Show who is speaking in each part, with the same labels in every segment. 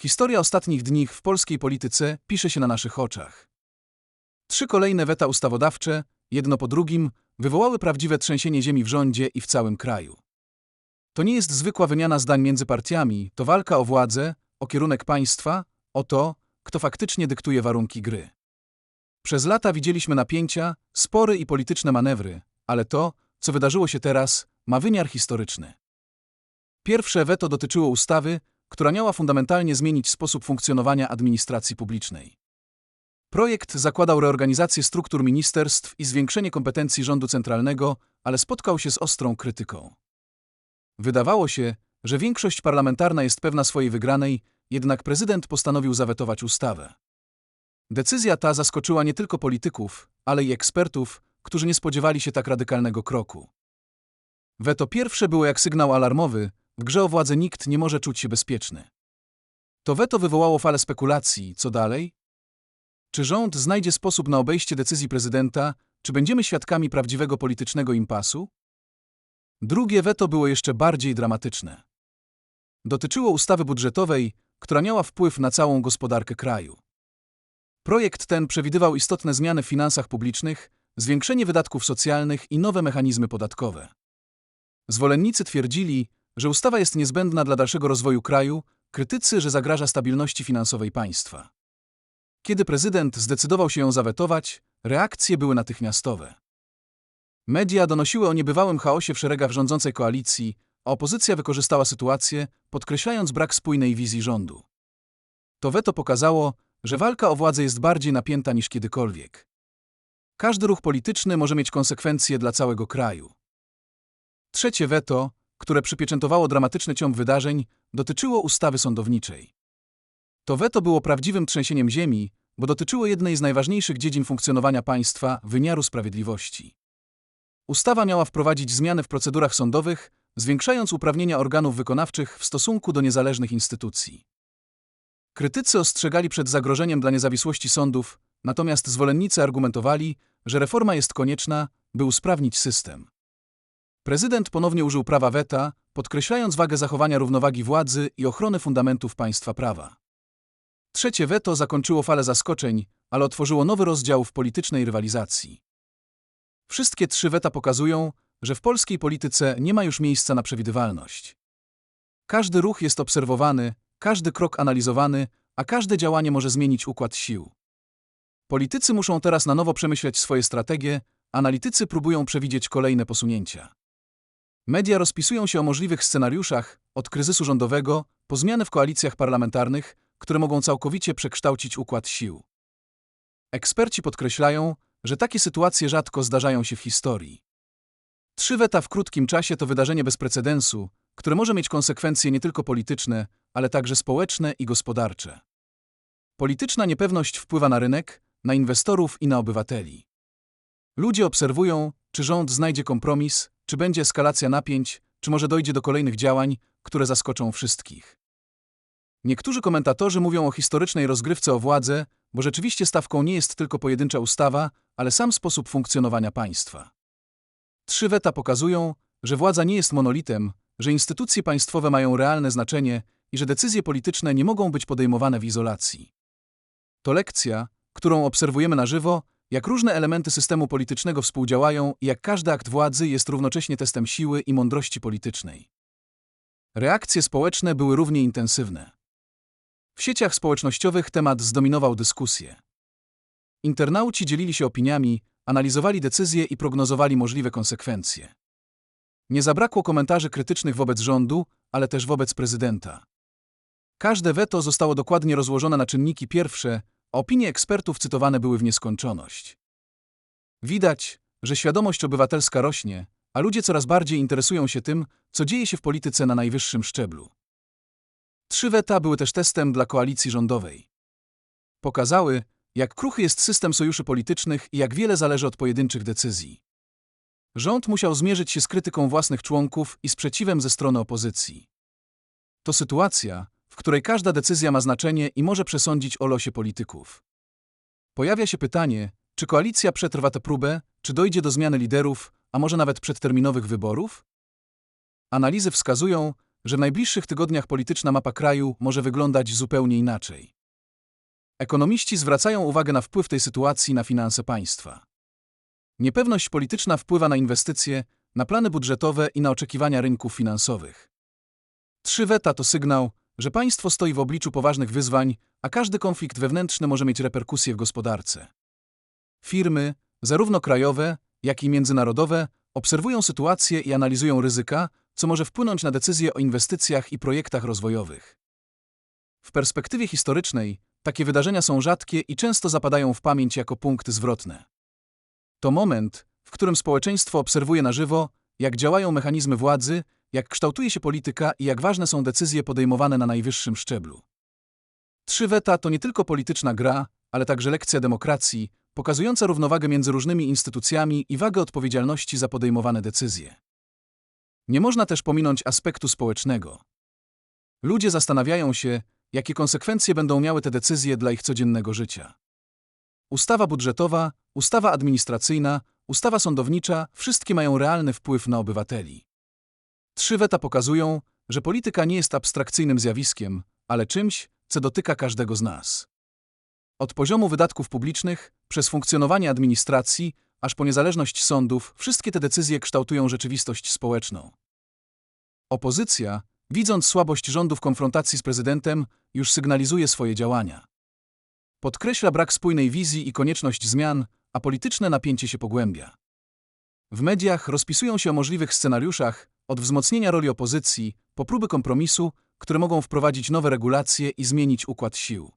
Speaker 1: Historia ostatnich dni w polskiej polityce pisze się na naszych oczach. Trzy kolejne weta ustawodawcze, jedno po drugim, wywołały prawdziwe trzęsienie ziemi w rządzie i w całym kraju. To nie jest zwykła wymiana zdań między partiami, to walka o władzę, o kierunek państwa, o to, kto faktycznie dyktuje warunki gry. Przez lata widzieliśmy napięcia, spory i polityczne manewry, ale to, co wydarzyło się teraz, ma wymiar historyczny. Pierwsze weto dotyczyło ustawy, która miała fundamentalnie zmienić sposób funkcjonowania administracji publicznej. Projekt zakładał reorganizację struktur ministerstw i zwiększenie kompetencji rządu centralnego, ale spotkał się z ostrą krytyką. Wydawało się, że większość parlamentarna jest pewna swojej wygranej, jednak prezydent postanowił zawetować ustawę. Decyzja ta zaskoczyła nie tylko polityków, ale i ekspertów, którzy nie spodziewali się tak radykalnego kroku. Weto pierwsze było jak sygnał alarmowy, w grze o władzę nikt nie może czuć się bezpieczny. To weto wywołało falę spekulacji, co dalej? Czy rząd znajdzie sposób na obejście decyzji prezydenta, czy będziemy świadkami prawdziwego politycznego impasu? Drugie weto było jeszcze bardziej dramatyczne. Dotyczyło ustawy budżetowej, która miała wpływ na całą gospodarkę kraju. Projekt ten przewidywał istotne zmiany w finansach publicznych, zwiększenie wydatków socjalnych i nowe mechanizmy podatkowe. Zwolennicy twierdzili, że ustawa jest niezbędna dla dalszego rozwoju kraju, krytycy, że zagraża stabilności finansowej państwa. Kiedy prezydent zdecydował się ją zawetować, reakcje były natychmiastowe. Media donosiły o niebywałym chaosie w szeregach rządzącej koalicji, a opozycja wykorzystała sytuację, podkreślając brak spójnej wizji rządu. To weto pokazało, że walka o władzę jest bardziej napięta niż kiedykolwiek. Każdy ruch polityczny może mieć konsekwencje dla całego kraju. Trzecie weto, które przypieczętowało dramatyczny ciąg wydarzeń, dotyczyło ustawy sądowniczej. To weto było prawdziwym trzęsieniem ziemi, bo dotyczyło jednej z najważniejszych dziedzin funkcjonowania państwa wymiaru sprawiedliwości. Ustawa miała wprowadzić zmiany w procedurach sądowych, zwiększając uprawnienia organów wykonawczych w stosunku do niezależnych instytucji. Krytycy ostrzegali przed zagrożeniem dla niezawisłości sądów, natomiast zwolennicy argumentowali, że reforma jest konieczna, by usprawnić system. Prezydent ponownie użył prawa weta, podkreślając wagę zachowania równowagi władzy i ochrony fundamentów państwa prawa. Trzecie weto zakończyło falę zaskoczeń, ale otworzyło nowy rozdział w politycznej rywalizacji. Wszystkie trzy weta pokazują, że w polskiej polityce nie ma już miejsca na przewidywalność. Każdy ruch jest obserwowany, każdy krok analizowany, a każde działanie może zmienić układ sił. Politycy muszą teraz na nowo przemyśleć swoje strategie, analitycy próbują przewidzieć kolejne posunięcia. Media rozpisują się o możliwych scenariuszach, od kryzysu rządowego po zmiany w koalicjach parlamentarnych, które mogą całkowicie przekształcić układ sił. Eksperci podkreślają, że takie sytuacje rzadko zdarzają się w historii. Trzy weta w krótkim czasie to wydarzenie bez precedensu, które może mieć konsekwencje nie tylko polityczne, ale także społeczne i gospodarcze. Polityczna niepewność wpływa na rynek, na inwestorów i na obywateli. Ludzie obserwują, czy rząd znajdzie kompromis, czy będzie eskalacja napięć, czy może dojdzie do kolejnych działań, które zaskoczą wszystkich. Niektórzy komentatorzy mówią o historycznej rozgrywce o władzę, bo rzeczywiście stawką nie jest tylko pojedyncza ustawa, ale sam sposób funkcjonowania państwa. Trzy weta pokazują, że władza nie jest monolitem, że instytucje państwowe mają realne znaczenie i że decyzje polityczne nie mogą być podejmowane w izolacji. To lekcja, którą obserwujemy na żywo, jak różne elementy systemu politycznego współdziałają i jak każdy akt władzy jest równocześnie testem siły i mądrości politycznej. Reakcje społeczne były równie intensywne. W sieciach społecznościowych temat zdominował dyskusję. Internauci dzielili się opiniami, analizowali decyzje i prognozowali możliwe konsekwencje. Nie zabrakło komentarzy krytycznych wobec rządu, ale też wobec prezydenta. Każde weto zostało dokładnie rozłożone na czynniki pierwsze, opinie ekspertów cytowane były w nieskończoność. Widać, że świadomość obywatelska rośnie, a ludzie coraz bardziej interesują się tym, co dzieje się w polityce na najwyższym szczeblu. Trzy weta były też testem dla koalicji rządowej. Pokazały, jak kruchy jest system sojuszy politycznych i jak wiele zależy od pojedynczych decyzji. Rząd musiał zmierzyć się z krytyką własnych członków i sprzeciwem ze strony opozycji. To sytuacja, której każda decyzja ma znaczenie i może przesądzić o losie polityków. Pojawia się pytanie, czy koalicja przetrwa tę próbę, czy dojdzie do zmiany liderów, a może nawet przedterminowych wyborów? Analizy wskazują, że w najbliższych tygodniach polityczna mapa kraju może wyglądać zupełnie inaczej. Ekonomiści zwracają uwagę na wpływ tej sytuacji na finanse państwa. Niepewność polityczna wpływa na inwestycje, na plany budżetowe i na oczekiwania rynków finansowych. Trzy weta to sygnał, że państwo stoi w obliczu poważnych wyzwań, a każdy konflikt wewnętrzny może mieć reperkusje w gospodarce. Firmy, zarówno krajowe, jak i międzynarodowe, obserwują sytuację i analizują ryzyka, co może wpłynąć na decyzje o inwestycjach i projektach rozwojowych. W perspektywie historycznej takie wydarzenia są rzadkie i często zapadają w pamięć jako punkty zwrotne. To moment, w którym społeczeństwo obserwuje na żywo, jak działają mechanizmy władzy, jak kształtuje się polityka i jak ważne są decyzje podejmowane na najwyższym szczeblu. Trzy weta to nie tylko polityczna gra, ale także lekcja demokracji, pokazująca równowagę między różnymi instytucjami i wagę odpowiedzialności za podejmowane decyzje. Nie można też pominąć aspektu społecznego. Ludzie zastanawiają się, jakie konsekwencje będą miały te decyzje dla ich codziennego życia. Ustawa budżetowa, ustawa administracyjna, ustawa sądownicza wszystkie mają realny wpływ na obywateli. Trzy weta pokazują, że polityka nie jest abstrakcyjnym zjawiskiem, ale czymś, co dotyka każdego z nas. Od poziomu wydatków publicznych, przez funkcjonowanie administracji, aż po niezależność sądów, wszystkie te decyzje kształtują rzeczywistość społeczną. Opozycja, widząc słabość rządu w konfrontacji z prezydentem, już sygnalizuje swoje działania. Podkreśla brak spójnej wizji i konieczność zmian, a polityczne napięcie się pogłębia. W mediach rozpisują się o możliwych scenariuszach, od wzmocnienia roli opozycji, po próby kompromisu, które mogą wprowadzić nowe regulacje i zmienić układ sił.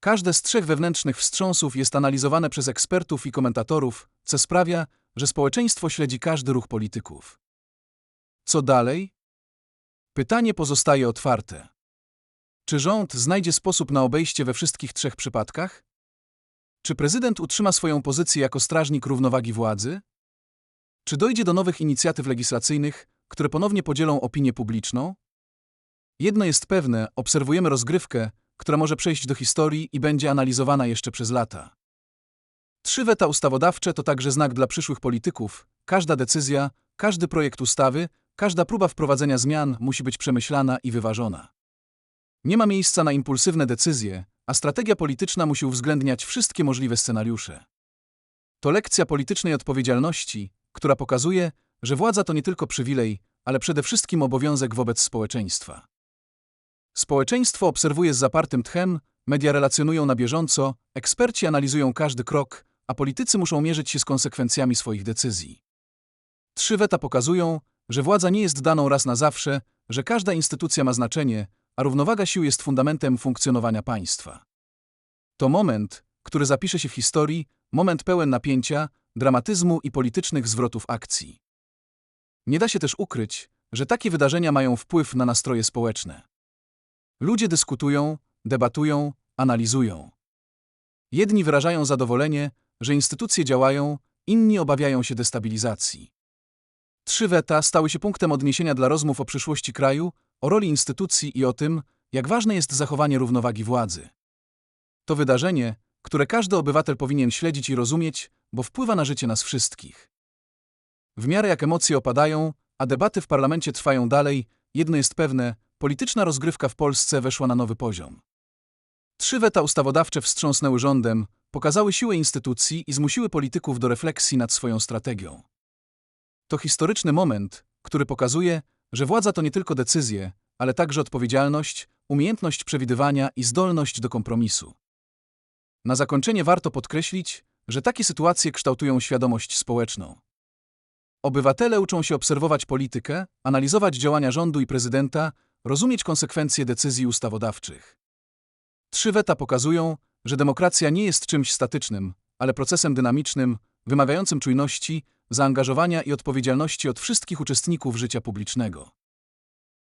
Speaker 1: Każde z trzech wewnętrznych wstrząsów jest analizowane przez ekspertów i komentatorów, co sprawia, że społeczeństwo śledzi każdy ruch polityków. Co dalej? Pytanie pozostaje otwarte. Czy rząd znajdzie sposób na obejście we wszystkich trzech przypadkach? Czy prezydent utrzyma swoją pozycję jako strażnik równowagi władzy? Czy dojdzie do nowych inicjatyw legislacyjnych, które ponownie podzielą opinię publiczną? Jedno jest pewne, obserwujemy rozgrywkę, która może przejść do historii i będzie analizowana jeszcze przez lata. Trzy weta ustawodawcze to także znak dla przyszłych polityków. Każda decyzja, każdy projekt ustawy, każda próba wprowadzenia zmian musi być przemyślana i wyważona. Nie ma miejsca na impulsywne decyzje, a strategia polityczna musi uwzględniać wszystkie możliwe scenariusze. To lekcja politycznej odpowiedzialności, która pokazuje, że władza to nie tylko przywilej, ale przede wszystkim obowiązek wobec społeczeństwa. Społeczeństwo obserwuje z zapartym tchem, media relacjonują na bieżąco, eksperci analizują każdy krok, a politycy muszą mierzyć się z konsekwencjami swoich decyzji. Trzy weta pokazują, że władza nie jest daną raz na zawsze, że każda instytucja ma znaczenie, a równowaga sił jest fundamentem funkcjonowania państwa. To moment, który zapisze się w historii, moment pełen napięcia, dramatyzmu i politycznych zwrotów akcji. Nie da się też ukryć, że takie wydarzenia mają wpływ na nastroje społeczne. Ludzie dyskutują, debatują, analizują. Jedni wyrażają zadowolenie, że instytucje działają, inni obawiają się destabilizacji. Trzy weta stały się punktem odniesienia dla rozmów o przyszłości kraju, o roli instytucji i o tym, jak ważne jest zachowanie równowagi władzy. To wydarzenie, które każdy obywatel powinien śledzić i rozumieć, bo wpływa na życie nas wszystkich. W miarę jak emocje opadają, a debaty w parlamencie trwają dalej, jedno jest pewne, polityczna rozgrywka w Polsce weszła na nowy poziom. Trzy weta ustawodawcze wstrząsnęły rządem, pokazały siłę instytucji i zmusiły polityków do refleksji nad swoją strategią. To historyczny moment, który pokazuje, że władza to nie tylko decyzje, ale także odpowiedzialność, umiejętność przewidywania i zdolność do kompromisu. Na zakończenie warto podkreślić, że takie sytuacje kształtują świadomość społeczną. Obywatele uczą się obserwować politykę, analizować działania rządu i prezydenta, rozumieć konsekwencje decyzji ustawodawczych. Trzy weta pokazują, że demokracja nie jest czymś statycznym, ale procesem dynamicznym, wymagającym czujności, zaangażowania i odpowiedzialności od wszystkich uczestników życia publicznego.